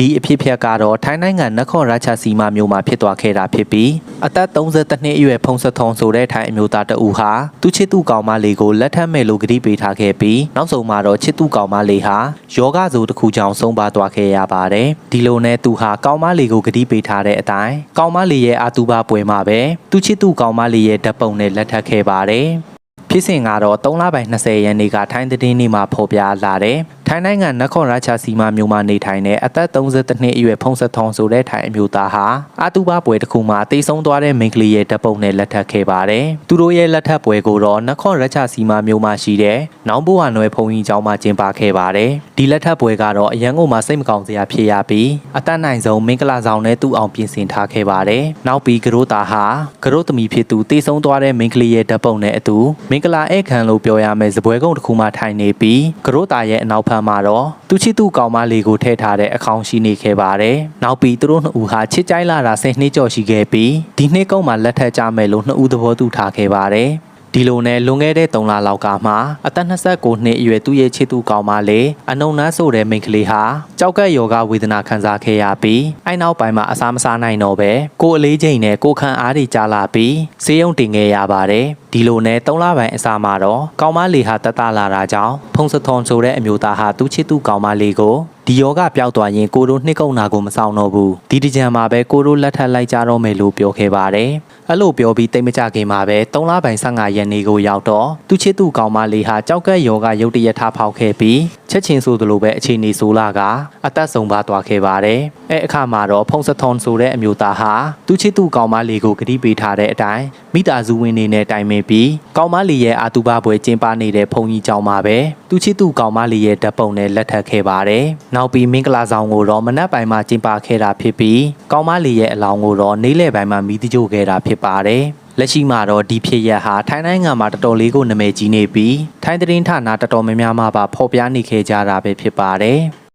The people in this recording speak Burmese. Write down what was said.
ဒီအဖြစ်ဖြတ်ကတော့ထိုင်းနိုင်ငံနခွန်ရာချစီမာမြို့မှာဖြစ်သွားခဲ့တာဖြစ်ပြီးအသက်32နှစ်အရွယ်ဖုံစထုံဆိုတဲ့ထိုင်းအမျိုးသားတဦးဟာသူချစ်သူကောင်မလေးကိုလက်ထပ်မဲ့လို့ကတိပေးထားခဲ့ပြီးနောက်ဆုံးမှာတော့ချစ်သူကောင်မလေးဟာယောဂဆိုတစ်ခုကြောင့်ဆုံးပါသွားခဲ့ရပါတယ်ဒီလိုနဲ့သူဟာကောင်မလေးကိုကတိပေးထားတဲ့အတိုင်းကောင်မလေးရဲ့အာတူဘပွဲမှာပဲသူချစ်သူကောင်မလေးရဲ့ဓာတ်ပုံနဲ့လက်ထပ်ခဲ့ပါတယ်ဖြစ်စဉ်ကတော့3လပိုင်း20ရက်နေ့ကထိုင်းသတင်းနေ့မှာဖော်ပြလာတယ်။ ထိုင်းနိုင်ငံနခွန်ရာချစီမာမြို့မှာနေထိုင်တဲ့အသက်32နှစ်အရွယ်ဖုံစထုံဆိုတဲ့ထိုင်းအမျိုးသားဟာအတူပါပွဲတစ်ခုမှာတိတ်ဆုံးသွားတဲ့မိန်းကလေးရဲ့ဓာတ်ပုံနဲ့လက်ထပ်ခဲ့ပါတယ်။သူတို့ရဲ့လက်ထပ်ပွဲကိုတော့နခွန်ရာချစီမာမြို့မှာရှိတဲ့နောင်ဘိုဝါနွယ်ဖုန်ကြီးကျောင်းမှာကျင်းပခဲ့ပါတယ်။ဒီလက်ထပ်ပွဲကတော့အရန်ကုန်မှာစိတ်မကောင်းစရာဖြစ်ရပြီးအသက်နိုင်ဆုံးမင်္ဂလာဆောင်နဲ့သူ့အောင်ပြင်ဆင်ထားခဲ့ပါတယ်။နောက်ပြီးကရိုးသားဟာကရိုးသမီးဖြစ်သူတိတ်ဆုံးသွားတဲ့မိန်းကလေးရဲ့ဓာတ်ပုံနဲ့အတူမင်္ဂလာဧည့်ခံလို့ပြောရမယ်ဇပွဲကုန်းတစ်ခုမှထိုင်နေပြီးကရိုးသားရဲ့အနောက်ဖက်မှာတော့သူချစ်သူကောင်မလေးကိုထည့်ထားတဲ့အခေါင်ရှိနေခဲ့ပါတယ်။နောက်ပြီးသူတို့နှစ်ဦးဟာချစ်ကြိုက်လာတာဆယ်နှစ်ကျော်ရှိခဲ့ပြီးဒီနှစ်ကုန်းမှာလက်ထပ်ကြမယ်လို့နှစ်ဦးသဘောတူထားခဲ့ပါတယ်။ ဒီလိုနဲ့လွန်ခဲ့တဲ့3လလောက်ကမှအသက်29နှစ်အရွယ်သူ့ရဲ့ချစ်သူကောင်မလေးအနုံနန်းဆိုတဲ့မိန်းကလေးဟာကြောက်ကက်ယောဂဝေဒနာခံစားခဲ့ရပြီးအဲနောက်ပိုင်းမှာအစာမစားနိုင်တော့ပဲကိုယ်အလေးချိန်နဲ့ကိုယ်ခံအားတွေကျလာပြီးဆေးရုံတင်ခဲ့ရပါတယ်ဒီလိုနဲ့3လပိုင်းအစာမှာတော့ကောင်မလေးဟာတက်တာလာတာကြောင့်ဖုံစထုံဆိုတဲ့အမျိုးသားဟာသူ့ချစ်သူကောင်မလေးကို ဒီယောဂပျောက်သွားရင်ကိုတို့နှစ်ကုံနာကိုမဆောင်တော့ဘူးဒီတကြံမှာပဲကိုတို့လက်ထပ်လိုက်ကြတော့မယ်လို့ပြောခဲ့ပါတယ်အဲ့လိုပြောပြီးတိတ်မကြခင်မှာပဲ3လပိုင်း15ရက်နေ့ကိုရောက်တော့သူချစ်သူကောင်မလေးဟာကြောက်ကက်ယောဂရုတ်တရက်ထားဖောက်ခဲ့ပြီးချက်ချင်းဆိုသလိုပဲအခြေအနေဆိုးလာကအသက်ဆုံးပါသွားခဲ့ပါတယ်အဲအခါမှာတော့ဖုံစထုံဆိုတဲ့အမျိုးသားဟာသူချစ်သူကောင်မလေးကိုကတိပေးထားတဲ့အတိုင်းမိသားစုဝင်နေနဲ့တိုင်ပင်ပြီးကောင်မလေးရဲ့အာတူဘပွဲကျင်းပနေတဲ့ဖုန်ကြီးကျောင်းမှာပဲသူချစ်သူကောင်မလေးရဲ့ဓာတ်ပုံနဲ့လက်ထပ်ခဲ့ပါတယ်နောက်ပြီးမင်္ဂလာဆောင်ကိုတော့မနက်ပိုင်းမှာကျင်းပခဲ့တာဖြစ်ပြီးကောင်မလေးရဲ့အလောင်းကိုတော့နေ့လယ်ပိုင်းမှာမီးတကြိုခဲ့တာဖြစ်ပါတယ်လက်ရှိမှာတော့ဒီဖြစ်ရပ်ဟာထိုင်းနိုင်ငံမှာတော်တော်လေးကိုနာမည်ကြီးနေပြီးထိုင်းသတင်းဌာနတော်တော်များများမှာပါဖော်ပြနေခဲ့ကြတာပဲဖြစ်ပါတယ်။